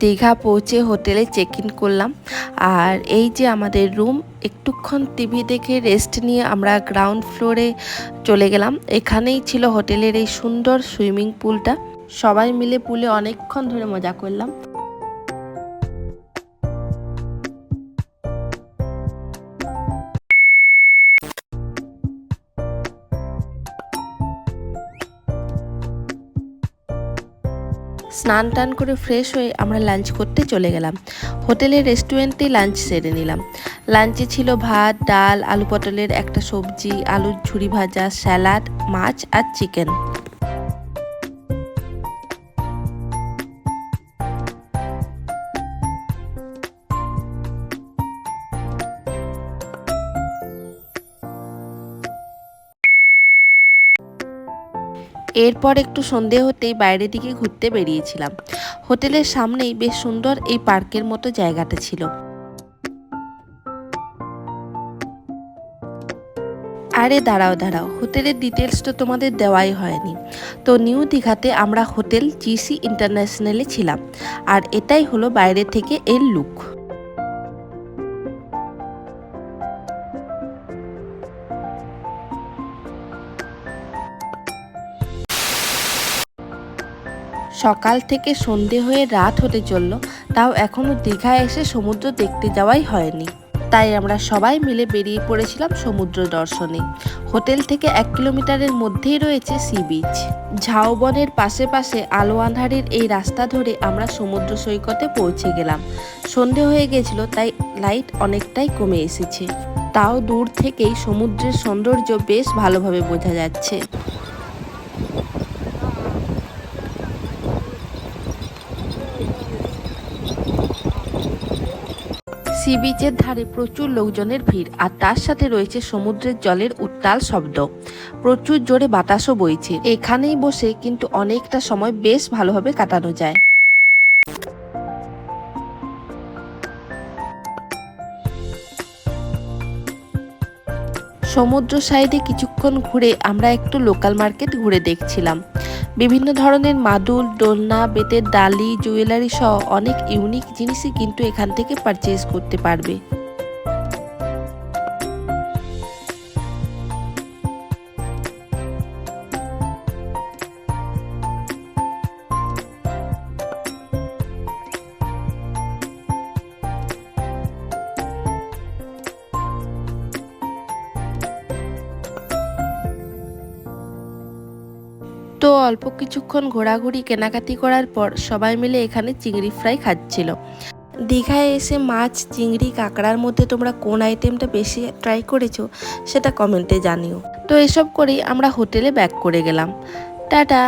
দীঘা পৌঁছে হোটেলে check in করলাম। আর এই যে আমাদের রুম একটুক্ষণ টিভি দেখে রেস্ট নিয়ে আমরা গ্রাউন্ড ফ্লোরে চলে গেলাম। এখানেই ছিল হোটেলের এই সুন্দর সুইমিং পুলটা সবাই মিলে পুলে অনেকক্ষণ ধরে মজা করলাম। স্নান টান করে ফ্রেশ হয়ে আমরা লাঞ্চ করতে চলে গেলাম। হোটেলের রেস্টুরেন্টে লাঞ্চ সেরে নিলাম। লাঞ্চে ছিল ভাত, ডাল, আলু পটলের একটা সবজি, আলুর ঝুড়ি ভাজা স্যালাড মাছ আর চিকেন এরপর একটু সন্ধে হতেই বাইরের দিকে ঘুরতে বেরিয়েছিলাম। হোটেলের সামনেই বেশ সুন্দর এই পার্কের মতো জায়গাটা ছিল। আরে দাঁড়াও দাঁড়াও, হোটেলের ডিটেলস তো তোমাদের দেওয়াই হয়নি। তো নিউ দীঘাতে আমরা হোটেল জিসি ইন্টারন্যাশনালে ছিলাম, আর এটাই হলো বাইরে থেকে এর লুক সকাল থেকে সন্ধে হয়ে রাত হতে চলল, তাও এখনও দীঘায় এসে সমুদ্র দেখতে যাওয়াই হয়নি। তাই আমরা সবাই মিলে বেরিয়ে পড়েছিলাম সমুদ্র দর্শনে। হোটেল থেকে এক কিলোমিটারের মধ্যেই রয়েছে সি বিচ। ঝাউবনের পাশে পাশে আলো আঁধারের এই রাস্তা ধরে আমরা সমুদ্র সৈকতে পৌঁছে গেলাম। সন্ধে হয়ে গেছিল, তাই লাইট অনেকটাই কমে এসেছে। তাও দূর থেকেই সমুদ্রের সৌন্দর্য বেশ ভালোভাবে বোঝা যাচ্ছে। সি বিচের ধারে প্রচুর লোকজনের ভিড়, আর তার সাথে রয়েছে সমুদ্রের জলের উত্তাল শব্দ। প্রচুর জোরে বাতাসও বইছে। এখানেই বসে কিন্তু অনেকটা সময় বেশ ভালোভাবে কাটানো যায়। সমুদ্র সাইডে কিছুক্ষণ ঘুরে আমরা একটু লোকাল মার্কেট ঘুরে দেখছিলাম। বিভিন্ন ধরনের মাদুল দোলনা, বেতের ডালি জুয়েলারি সহ অনেক ইউনিক জিনিসই কিন্তু এখান থেকে পারচেজ করতে পারবে। তো অল্প কিছুক্ষণ ঘোরাঘুরি কেনাকাটি করার পর সবাই মিলে এখানে চিংড়ি ফ্রাই খাচ্ছিল। দীঘায় এসে মাছ, চিংড়ি, কাঁকড়ার মধ্যে তোমরা কোন আইটেমটা বেশি ট্রাই করেছ সেটা কমেন্টে জানিও। তো এসব করেই আমরা হোটেলে ব্যাক করে গেলাম। টাটা!